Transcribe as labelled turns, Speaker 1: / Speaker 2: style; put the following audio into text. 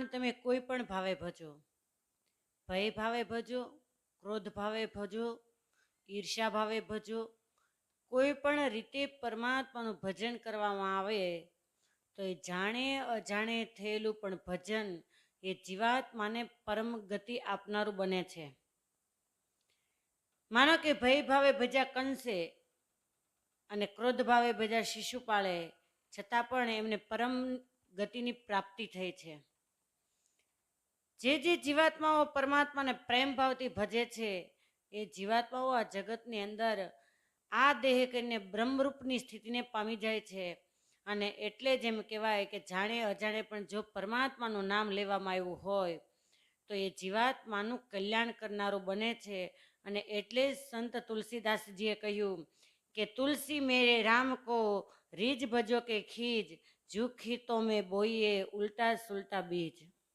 Speaker 1: પરમાત્માને તમે કોઈ પણ ભાવે ભજો. ભય ભાવે ભજો, ક્રોધ ભાવે ભજો, ઈર્ષ્યા ભાવે ભજો. કોઈ પણ રીતે પરમાત્માનું ભજન કરવામાં આવે તો એ જાણે અજાણે થયેલું પણ ભજન એ જીવાત્માને પરમ ગતિ આપનારું બને છે. માનો કે ભય ભાવે ભજ્યા કંસે અને ક્રોધ ભાવે ભજ્યા શિશુપાળે, છતાં પણ એમને પરમ ગતિની પ્રાપ્તિ થઈ છે. જે જે જીવાત્માઓ પરમાત્માને પ્રેમ ભાવથી ભજે છે, એ જીવાત્માઓ આ જગતની અંદર આ દેહ કરીને બ્રહ્મરૂપની સ્થિતિને પામી જાય છે. અને એટલે જ એમ કહેવાય કે જાણે અજાણે પણ જો પરમાત્માનું નામ લેવામાં આવ્યું હોય, તો એ જીવાત્માનું કલ્યાણ કરનારું બને છે. અને એટલે જ સંત તુલસીદાસજીએ કહ્યું કે, તુલસી મેરે રામ કો રીજ ભજો કે ખીજ, જુખી તો મેં બોઈએ ઉલટા સુલટા બીજ.